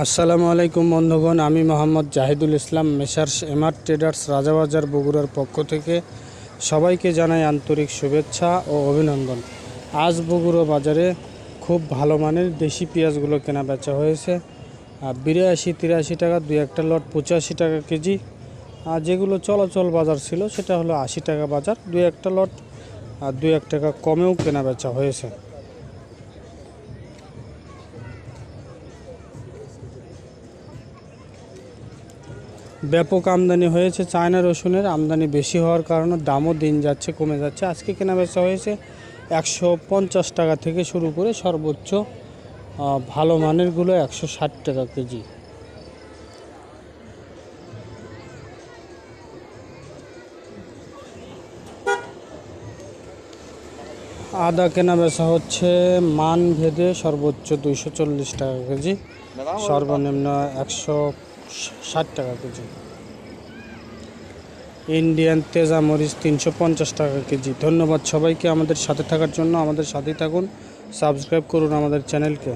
আসসালামু আলাইকুম বন্ধুগণ, আমি Mohammad Zahidul Islam, messrs MR traders, Rajabazar বগুড়ার পক্ষ থেকে সবাইকে জানাই আন্তরিক শুভেচ্ছা ও অভিনন্দন। আজ বগুড়া বাজারে খুব ভালো মানের দেশি পেঁয়াজগুলো কেনা বেচা হয়েছে। বিরাশি, তিরাশি টাকা, দুই একটা লট, পঁচাশি টাকা কেজি। আর যেগুলো চলাচল বাজার ছিল, সেটা হলো আশি টাকা বাজার, দুই একটা লট, আর দুই এক টাকা কমেও কেনা বেচা হয়েছে। ব্যাপক আমদানি হয়েছে। চায়না রসুনের আমদানি বেশি হওয়ার কারণে দামও দিন যাচ্ছে, কমে যাচ্ছে। আজকে কেনা বেচা হয়েছে একশো পঞ্চাশ টাকা থেকে শুরু করে সর্বোচ্চ ভালো মানেরগুলো একশো ষাট টাকা কেজি। আদা কেনা বেচা হচ্ছে মান ভেদে সর্বোচ্চ দুইশো চল্লিশ টাকা কেজি। সর্বনিম্ন একশো ষাট টাকা কেজি। ইন্ডিয়ান তেজা মরিচ তিনশো পঞ্চাশ টাকা কেজি। ধন্যবাদ সবাইকে আমাদের সাথে থাকার জন্য। আমাদের সাথেই থাকুন। সাবস্ক্রাইব করুন আমাদের চ্যানেলকে